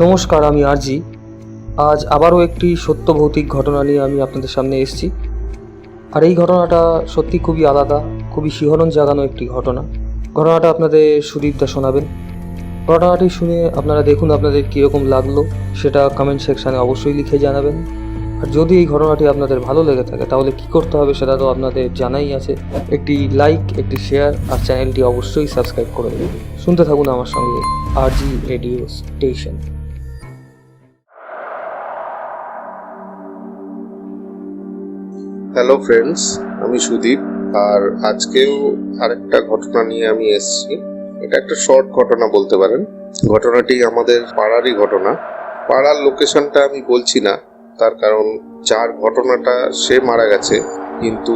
নমস্কার, আমি আরজি। আজ আবারও একটি সত্য ভৌতিক ঘটনা নিয়ে আমি আপনাদের সামনে এসেছি। আর এই ঘটনাটা সত্যি খুবই আলাদা, খুবই শিহরণ জাগানো একটি ঘটনা। ঘটনাটা আপনাদের সুদীপদা শোনাবেন। ঘটনাটি শুনে আপনারা দেখুন আপনাদের কীরকম লাগল, সেটা কমেন্ট সেকশানে অবশ্যই লিখে জানাবেন। আর যদি এই ঘটনাটি আপনাদের ভালো লেগে থাকে, তাহলে কি করতে হবে সেটা তো আপনাদের জানাই আছে। একটি লাইক একটি শেয়ার আর চ্যানেলটি অবশ্যই সাবস্ক্রাইব করে দেবেন শুনতে থাকুন আমার সঙ্গে আর G radio station. Hello friends আমি সুদীপ, আর আজকেও আরেকটা ঘটনা নিয়ে আমি এসেছি। এটা একটা শর্ট ঘটনা বলতে পারেন। ঘটনাটি আমাদের পাড়ারই ঘটনা। পাড়ার লোকেশনটা আমি বলছি না। তার কারণ যার ঘটনাটা সে মারা গেছে, কিন্তু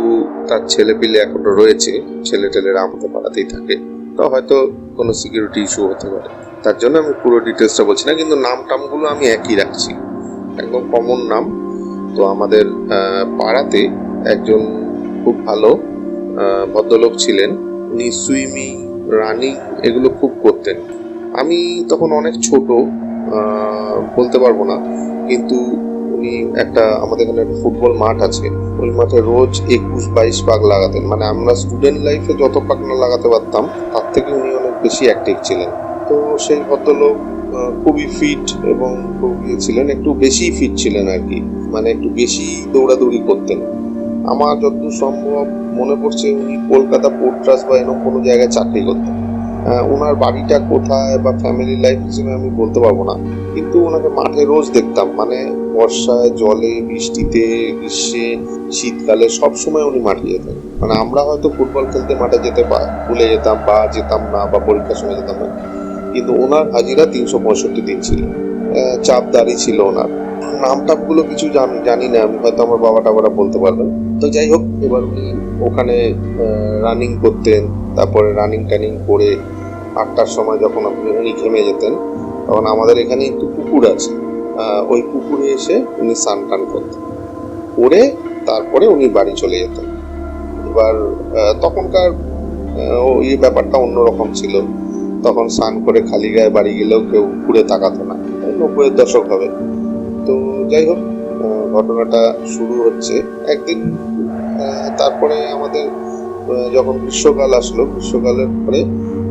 তার ছেলে পিলে এখনও রয়েছে। ছেলে টেলেরা আমাদের পাড়াতেই থাকে। তো হয়তো কোনো সিকিউরিটি ইস্যু হতে পারে। তার জন্য আমি পুরো ডিটেলসটা বলছি না, কিন্তু নাম টামগুলো আমি একই রাখছি। একদম কমন নাম। তো আমাদের পাড়াতে একজন খুব ভালো ভদ্রলোক ছিলেন। উনি সুইমিং, রানিং, এগুলো খুব করতেন। আমি তখন অনেক ছোট বলতে পারব না। কিন্তু উনি একটা আমাদের এখানে একটা ফুটবল মাঠ আছে। ওই মাঠে রোজ একুশ, বাইশ পাক লাগাতেন। মানে আমরা স্টুডেন্ট লাইফে যত পাক না লাগাতে পারতাম, তার থেকে উনি অনেক বেশি অ্যাক্টিভ ছিলেন। তো সেই ভদ্রলোক খুবই ফিট এবং খুব ইয়ে ছিলেন, একটু বেশি ফিট ছিলেন আর কি। মানে একটু বেশি দৌড়াদৌড়ি করতেন। আমার যতদূর সম্ভব মনে পড়ছে উনি কলকাতা পোর্ট ট্রাস্ট বা এরকম কোনো জায়গায় চাকরি করতেন। ওনার বাড়িটা কোথায় বা ফ্যামিলি লাইফ হিসেবে আমি বলতে পারব না। কিন্তু ওনাকে মাঠে রোজ দেখতাম মানে বর্ষায়, জলে, বৃষ্টিতে, গ্রীষ্মে, শীতকালে সব সময় উনি মাঠে যেতেন। মানে আমরা হয়তো ফুটবল খেলতে মাঠে যেতে ভুলে যেতাম বা যেতাম না বা পরীক্ষার সময় যেতাম না। কিন্তু ওনার হাজিরা তিনশো পঁয়ষট্টি দিন ছিল। চাপদারি ছিল ওনার। নাম টাপগুলো কিছু জানি জানি না, আমি হয়তো আমার বাবা টাবারা বলতে পারবেন। তো যাই হোক, এবার উনি ওখানে রানিং করতেন, তারপরে রানিং টানিং করে আটটার সময় যখন আপনি উনি ঘেমে যেতেন, তখন আমাদের এখানে একটু পুকুর আছে ওই পুকুরে এসে উনি স্নান টান করতেন। করে তারপরে উনি বাড়ি চলে যেতেন। এবার তখনকার ওই ব্যাপারটা অন্যরকম ছিল। তখন স্নান করে খালি গায়ে বাড়ি গেলেও কেউ ঘুরে তাকাতো না। এই নব্বইয়ের দশক হবে। তো যাই হোক ঘটনাটা শুরু হচ্ছে। একদিন তারপরে আমাদের যখন গ্রীষ্মকাল আসলো, গ্রীষ্মকালের পরে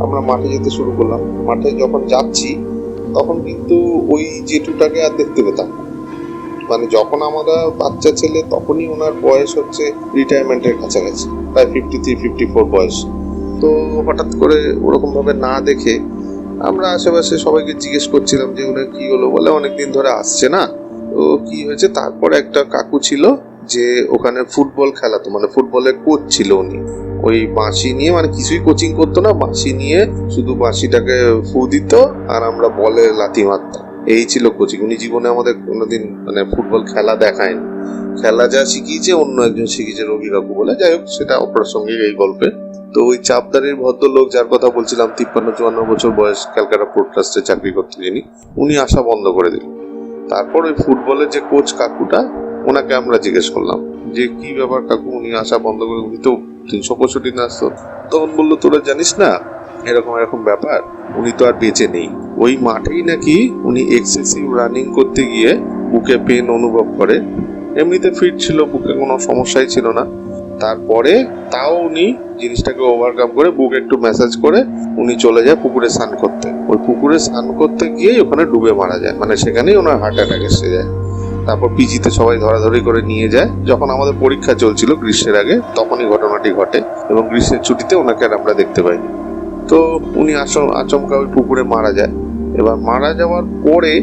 আমরা মাঠে যেতে শুরু করলাম। মাঠে যখন যাচ্ছি, তখন কিন্তু ওই জেঠুটাকে আর দেখতে পেতাম মানে যখন আমরা বাচ্চা ছেলে, তখনই ওনার বয়স হচ্ছে রিটায়ারমেন্টের কাছাকাছি, প্রায় ফিফটি থ্রি ফিফটি ফোর বয়স। তো হঠাৎ করে ওরকম ভাবে না দেখে আমরা আশেপাশে সবাইকে জিজ্ঞেস করছিলাম যে, ওনার কি হলো? বলে, অনেকদিন ধরে আসছে না। তো কি হয়েছে? তারপর একটা কাকু ছিল যে ওখানে ফুটবল খেলাতো মানে ফুটবলের কোচ ছিল উনি। ওই বাঁশি নিয়ে মানে কিছুই কোচিং করতো না, বাঁশি নিয়ে শুধু বাঁশিটাকে ফু দিত আর আমরা বলে লাথি মারতাম। এই ছিল কোচিং উনি জীবনে আমাদের কোনোদিন মানে ফুটবল খেলা দেখায়নি। খেলা যা শিখিয়েছে, অন্য একজন শিখিয়েছে রবি কাকু বলে। যাই হোক, সেটা অপ্রাসঙ্গিক এই গল্পে। তো ওই চাপদারির ভদ্রলোক, যার কথা বলছিলাম, তিপ্পান্ন চুয়ান্ন বছর বয়স, ক্যালকাটা পোর্ট চাকরি করতে যিনি, উনি আসা বন্ধ করে দিলেন তারপর ওই ফুটবলের যে কোচ কাকুটা, ওনাকে আমরা জিজ্ঞেস করলাম যে, কি ব্যাপার কাকু? উনি আসা বন্ধ করে উনি তো? তিনশো পঁয়ষট্টি দিন আসতো। তখন বলল, তোরা জানিস না, এরকম এরকম ব্যাপার, উনি তো আর বেঁচে নেই। ওই মাঠেই নাকি উনি এক্সেসিভ রানিং করতে গিয়ে বুকে পেন অনুভব করে। এমনিতে ফিট ছিল, বুকে কোনো সমস্যাই ছিল না। তারপরে তাও উনি জিনিসটাকে ওভারকাম করে বুকে একটু ম্যাসাজ করে উনি চলে যায় পুকুরে স্নান করতে। ওই পুকুরে স্নান করতে গিয়েই ওখানে ডুবে মারা যায়। মানে সেখানেই ওনার হার্ট অ্যাটাক এসে যায়। তারপর পিজিতে সবাই ধরাধরি করে নিয়ে যায়। যখন আমাদের পরীক্ষা চলছিল গ্রীষ্মের আগে, তখনই ঘটনাটি ঘটে এবং গ্রীষ্মের ছুটিতে ওনাকে আর আমরা দেখতে পাই তো উনি আচম, আচমকা ওই পুকুরে মারা যায়। এবার মারা যাওয়ার পরে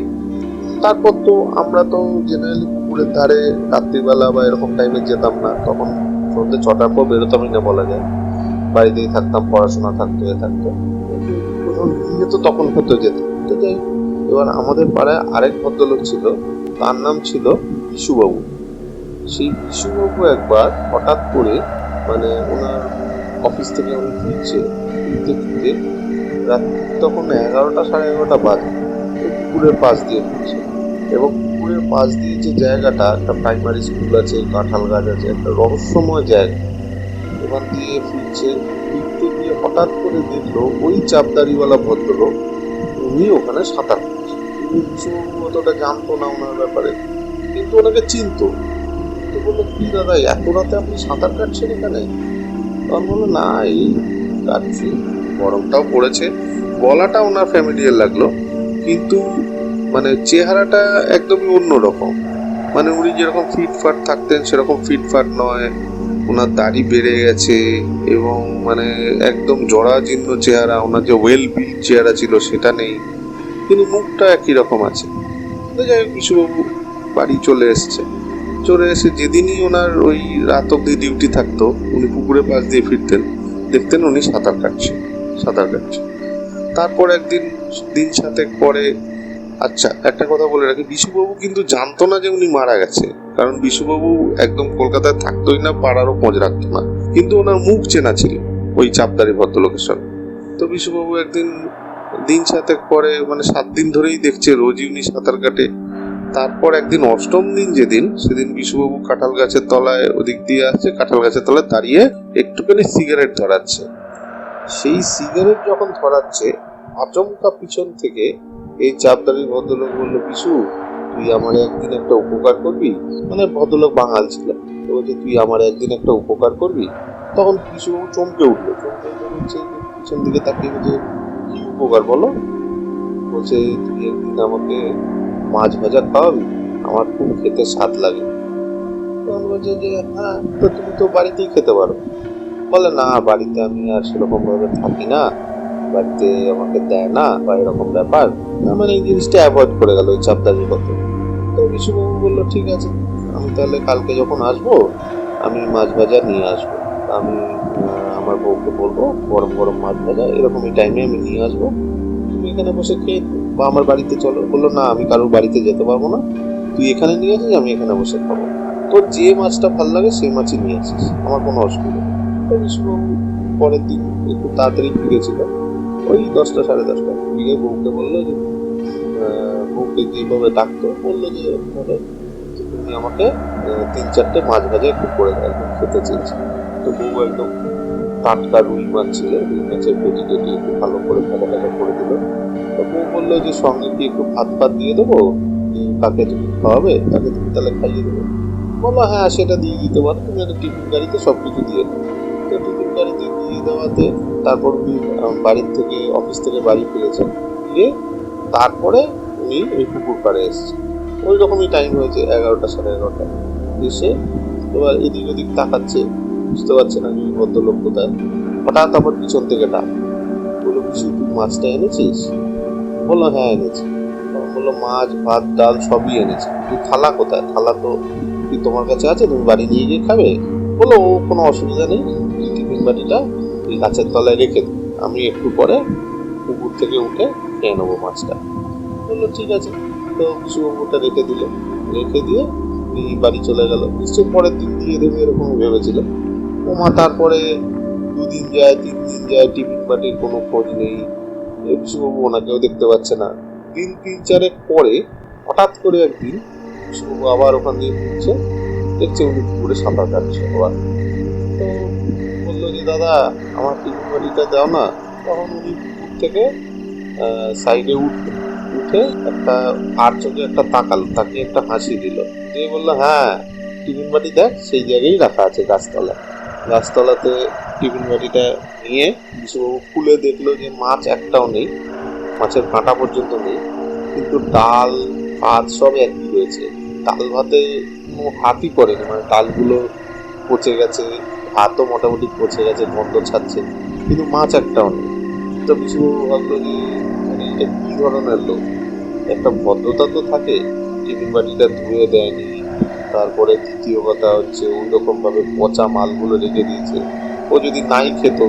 তারপর তো আমরা তো জেনারেলি পুকুরের ধারে রাত্রিবেলা বা এরকম টাইমে যেতাম না। তখন সন্ধ্যে ছটার পর বেরোতামই না বলা যায়। বাড়িতেই থাকতাম, পড়াশোনা থাকতো, এ থাকতো। ইয়ে তো তখন হতো যেত। তো যাই এবার আমাদের পাড়ায় আরেক ভদ্রলোক ছিল, তার নাম ছিল বিশুবাবু। সেই বিশুবাবু একবার হঠাৎ করে মানে ওনার অফিস থেকে উনি ফিরছে, ফিরতে ফিরতে রাত্রি তখন এগারোটা সাড়ে এগারোটা বাজে। পুকুরের পাশ দিয়ে ফিরছে। এবং পুকুরের পাশ দিয়ে যে জায়গাটা, একটা প্রাইমারি স্কুল আছে, কাঁঠাল গাছ আছে, একটা রহস্যময় জায়গা। ওখান দিয়ে ফিরছে, ফিরতে গিয়ে হঠাৎ করে দেখল ওই চাপদারিওয়ালা ভদ্রলোক, উনি ওখানে সাঁতার অতটা জানতো না ওনার ব্যাপারে, কিন্তু ওনাকে চিনতো। বলল, কি দাদা, এত রাতে আপনি সাঁতার কাটছেন এখানে? তখন বলল, না, এই কাটছি। গরমটাও পড়েছে। গলাটা ওনার ফ্যামিলিয়ার লাগল। কিন্তু মানে চেহারাটা একদমই অন্যরকম। মানে উনি যেরকম ফিটফাট থাকতেন, সেরকম ফিটফাট নয়। ওনার দাড়ি বেড়ে গেছে এবং মানে একদম জরাজীর্ণ চেহারা ওনার যে ওয়েল বিল্ড চেহারা ছিল সেটা নেই। কিন্তু মুখটা একই রকম আছে। যাই হোক, বিশুবাবু বাড়ি চলে এসছে। চলে এসে যেদিনই ওনার ওই রাত অব্দি ডিউটি থাকতো, উনি পুকুরের পাশ দিয়ে ফিরতেন। দেখতেন উনি সাঁতার কাটছে সাঁতার কাটছে। তারপর একদিন, দিন সাতেক পরে আচ্ছা একটা কথা বলে রাখি, বিশুবাবু কিন্তু জানতো না যে উনি মারা গেছে। কারণ বিশুবাবু একদম কলকাতায় থাকতোই না, পাড়ারও খোঁজ রাখতো না। কিন্তু ওনার মুখ চেনা ছিল ওই চাপদারি ভদ্রলোকের সঙ্গে। তো বিশুবাবু একদিন দিন সাতেক পরে মানে সাত দিন ধরেই দেখছে, রোজই উনি সাঁতার কাটে। তারপর একদিন অষ্টম দিন যেদিন, সেদিন বিশুবাবু কাঁঠাল গাছের তলায়, ওদিক দিয়ে আসছে, কাঁঠাল গাছের তলায় দাঁড়িয়ে একটুখানি সিগারেট ধরাচ্ছে। সেই সিগারেট যখন ধরাচ্ছে, আচমকা পিছন থেকে এই চাপদারি ভদ্রলোক বলল বিশু তুই আমার একদিন একটা উপকার করবি? মানে ভদ্রলোক বাঙাল ছিল বলছে, তুই আমার একদিন একটা উপকার করবি? তখন বিশুবাবু চমকে উঠল। চমকে উঠে বলছে, পিছন দিকে তাকিয়ে বলছে, কি উপকার বলো? বলছে, তুই একদিন আমাকে মাছ ভাজা খাওয়াবি? আমার খুব খেতে স্বাদ লাগে। তখন বলছে যে হ্যাঁ তো তুমি তো বাড়িতেই খেতে পারো। বলে, না, বাড়িতে আমি আর সেরকম ভাবে থাকি না। বাড়িতে আমাকে দেয় না বা এরকম ব্যাপার না মানে এই জিনিসটা অ্যাভয়েড করে গেল ওই চাপদারির কত তো বিশুবাবু বলল, ঠিক আছে, আমি তাহলে কালকে যখন আসব, আমি মাছ ভাজা নিয়ে আসব। আমি আমার বউকে বলব, গরম গরম মাছ ভাজা এরকম এই টাইমে আমি নিয়ে আসব। তুমি এখানে বসে খেয়ে। বা আমার বাড়িতে চলো। বলল, না, আমি কারোর বাড়িতে যেতে পারব না। তুই এখানে নিয়ে আসিস, আমি এখানে বসে খাব। তোর যে মাছটা ভালো লাগে সেই মাছই নিয়ে আসিস। আমার কোনো অসুবিধা নেই। পরের দিন একটু তাড়াতাড়ি ফিরেছিল। ওই দশটা সাড়ে দশটা ফিরে বউকে বলল যে বউকে যেভাবে ডাকতো, বলল যে যে তুমি আমাকে তিন চারটে মাছ ভাজা একটু করে একদম খেতে চেয়েছি। তো বউ একদম টাটকা রুই মাছ ছিল, রুই মাছের পেটি টেটি একটু ভালো করে ভাজা করে দিল। তো বউ বলল যে, সঙ্গে কি একটু ভাত ফাত দিয়ে দেবো? কাকে তুমি খাওয়াবে, তাকে তুমি তাহলে খাইয়ে দেবো। বলল হ্যাঁ সেটা দিয়ে দিতে পারো, তুমি একটা টিফিন গাড়িতে সব কিছু দিয়ে দেবো তো টিফিন গাড়িতে দিয়ে দেওয়াতে তারপর বাড়ির থেকে অফিস থেকে বাড়ি ফিরেছেন। ফিরে তারপরে উনি ওই পুকুর পাড়ে এসেছেন। ওই রকমই টাইম হয়েছে এগারোটা সাড়ে এগারোটা। এসে এবার এদিক ওদিক তাকাচ্ছে, বুঝতে পারছে না যে ভদ্রলোক কোথায়। হঠাৎ আবার পিছন থেকে ডাক। বলল, কিছু তুই মাছটা এনেছিস? বলল হ্যাঁ এনেছি। বলল, মাছ, ভাত, ডাল সবই এনেছি। তুই থালা কোথায়? থালা তো কি তোমার কাছে আছে? তুমি বাড়ি নিয়ে গিয়ে খাবে? বলল, ও কোনো অসুবিধা নেই। বাটিটা গাছের তলায় রেখে আমি একটু পরে পুকুর থেকে উঠে খেয়ে নেব মাছটা। বলল, ঠিক আছে। তো শুভপুরটা রেখে দিল। রেখে দিয়ে বাড়ি চলে গেল। নিশ্চয়ই পরের দিন দিয়ে দেবে এরকম ভেবেছিল। ওমা, তারপরে দুদিন যায়, তিন দিন যায়, টিফিন বাটির কোনো খোঁজ নেই। বিশুবাবু ওনাকেও দেখতে পাচ্ছে না। দিন তিন চারেক পরে হঠাৎ করে একদিন বিশুবাবু আবার ওখান দিয়ে ঘুরছে। দেখছে উনি পুকুরে সাঁতার কাটছে। আবার তো দাদা, আমার বাটিটা দাও না। তখন উনি পুকুর থেকে সাইডে উঠল উঠে একটা আর চোখে একটা তাকালো, তাকে একটা হাসি দিল। দিয়ে বলল হ্যাঁ টিফিন বাটি দেখ, সেই জায়গায় রাখা আছে গাছতলা। গাছতলাতে টিফিন বাটিটা নিয়ে বিশ্ববাবু খুলে দেখল যে মাছ একটাও নেই, মাছের কাঁটা পর্যন্ত নেই, কিন্তু ডাল, ভাত সব একই রয়েছে। ডাল ভাতে কোনো হাতই করেনি মানে ডালগুলো পচে গেছে ভাতও মোটামুটি পচে গেছে, গন্ধ ছাড়ছে, কিন্তু মাছ একটাও নেই। তো বিশ্ববাবু ভাবলো যে মানে এটা কি ধরনের লোক? একটা ভদ্রতা তো থাকে, টিফিন বাটিটা ধুয়ে দেয়নি, তারপরে দ্বিতীয় কথা হচ্ছে ওই রকম ভাবে পচা মালগুলো রেখে দিয়েছে। ও যদি নাই খেত,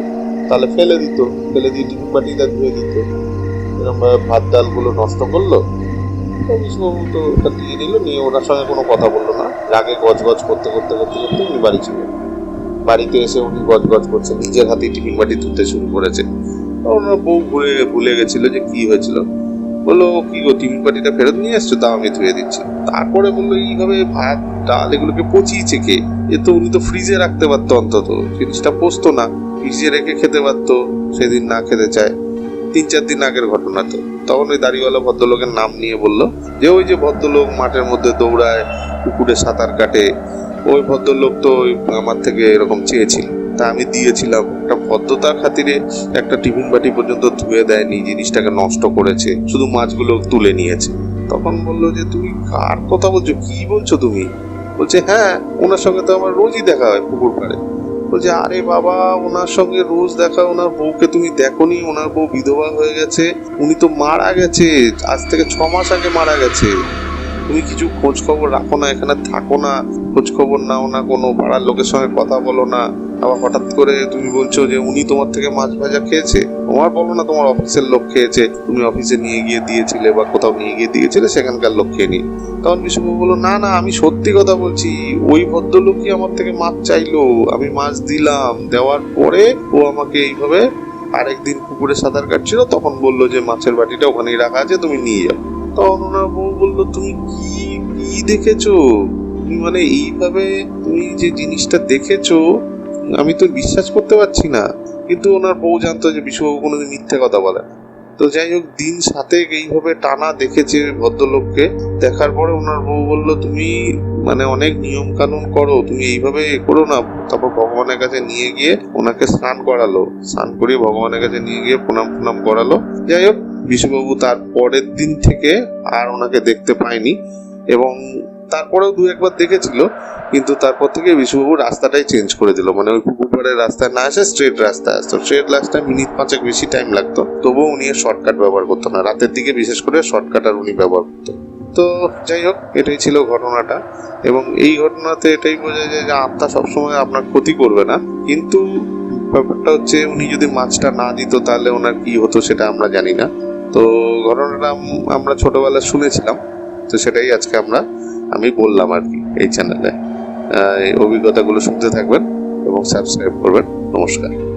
তাহলে ফেলে দিত, ফেলে দিয়ে টিফিন বাটিটা ধুয়ে দিত। এরকম ভাবে ভাত ডালগুলো নষ্ট করল? তো বিষ্ণুবাবু তো ওটা দিয়ে নিল নিয়ে ওনার সঙ্গে কোনো কথা বলল না। রাগে গজ গজ করতে করতে করতে করতে উনি বাড়ি ছিল বাড়িতে এসে উনি গজ গজ করছে, নিজের হাতে টিফিন বাটি ধুতে শুরু করেছে। ওনার বউ ভুলে ভুলে গেছিল যে কি হয়েছিল। বলল, কি গো, টিফিন বাটিটা ফেরত নিয়ে এসছো? তাও আমি ধুয়ে দিচ্ছি। তারপরে বলল, এইভাবে ভাত, ডাল এগুলোকে পচিয়েছে কে? এ তো উনি তো ফ্রিজে রাখতে পারতো অন্তত। জিনিসটা পচতো না, ফ্রিজে রেখে খেতে পারতো, সেদিন না খেতে চায়। তিন চার দিন আগের ঘটনা তো। তখন ওই দাড়িওয়ালা ভদ্রলোকের নাম নিয়ে বলল, যে ওই যে ভদ্রলোক মাঠের মধ্যে দৌড়ায়, পুকুরে সাঁতার কাটে ওই ভদ্রলোক তো আমার থেকে এরকম চেয়েছিল। তা আমি দিয়েছিলাম। একটা ভদ্রতার খাতিরে একটা টিফিন বাটি পর্যন্ত ধুয়ে দেয়নি, জিনিসটাকে নষ্ট করেছে, শুধু মাছগুলো তুলে নিয়েছে। তখন বলল যে, তুমি কার কথা বলছো? কি বলছো তুমি? বলছে হ্যাঁ ওনার সঙ্গে তো আমার রোজই দেখা হয় পুকুর পাড়ে। বলছে, আরে বাবা, ওনার সঙ্গে রোজ দেখা ওনার বউকে তুমি দেখোনি? ওনার বউ বিধবা হয়ে গেছে। উনি তো মারা গেছে। আজ থেকে ছ মাস আগে মারা গেছে। তুমি কিছু খোঁজ খবর রাখো না, এখানে থাকো না খোঁজ খবর নাও না, কোনো পাড়ার লোকের সঙ্গে কথা বলো না। আবার হঠাৎ করে তুমি বলছো যে উনি তোমার থেকে মাছ ভাজা খেয়েছে? তোমার বলো না তোমার অফিসের লোক খেয়েছে। তুমি অফিসে নিয়ে গিয়ে দিয়েছিলে বা কোথাও নিয়ে গিয়ে দিয়েছিলে, সেখানকার লোক খেয়ে নি তখন বিশ্ববাবু বলল, না না, আমি সত্যি কথা বলছি, ওই ভদ্রলোকই আমার থেকে মাছ চাইলো। আমি মাছ দিলাম, দেওয়ার পরে ও আমাকে এইভাবে আরেকদিন পুকুরে সাঁতার কাটছিল, তখন বলল যে মাছের বাটিটা ওখানেই রাখা আছে, তুমি নিয়ে যাও। তখন ওনার বউ বলল, তুমি কি কি দেখেছ তুমি মানে এইভাবে তুমি যে জিনিসটা দেখেছ, আমি তো বিশ্বাস করতে পারছি না কিন্তু ওনার বউ জানতো যে বিশ্ববাবু কোনোদিন মিথ্যে কথা বলে না। তো যাই হোক, দিন সাথে এইভাবে টানা দেখেছে ভদ্রলোককে। দেখার পরে ওনার বউ বলল, তুমি মানে অনেক নিয়ম কানুন করো, তুমি এইভাবে এ করো না। তারপর ভগবানের কাছে নিয়ে গিয়ে ওনাকে স্নান করালো। স্নান করিয়ে ভগবানের কাছে নিয়ে গিয়ে প্রণাম প্রণাম করালো। যাই হোক বিশ্ববাবু তার পরের দিন থেকে আর ওনাকে দেখতে পায়নি এবং তারপরেও দু একবার দেখেছিল, কিন্তু তারপর থেকে বিশ্ববাবু রাস্তাটাই চেঞ্জ করে দিল। মানে ওই পুকুর পাড়ের রাস্তায় না এসে স্ট্রেট রাস্তায় আসতো। স্ট্রেট রাস্তায় মিনিট পাঁচেক বেশি টাইম লাগতো। তবুও উনি শর্টকাট ব্যবহার করতো না। রাতের দিকে বিশেষ করে শর্টকাট আর উনি ব্যবহার করতো। তো যাই হোক, এটাই ছিল ঘটনাটা। এবং এই ঘটনাতে এটাই বোঝা যায় যে আত্মা সবসময় আপনার ক্ষতি করবে না। কিন্তু ব্যাপারটা হচ্ছে উনি যদি মাছটা না দিত তাহলে ওনার কি হতো সেটা আমরা জানি না। তো ঘটনাটা আমরা ছোটবেলায় শুনেছিলাম। তো সেটাই আজকে আমরা আমি বললাম আর কি এই চ্যানেলে এই অভিজ্ঞতাগুলো শুনতে থাকবেন এবং সাবস্ক্রাইব করবেন। নমস্কার।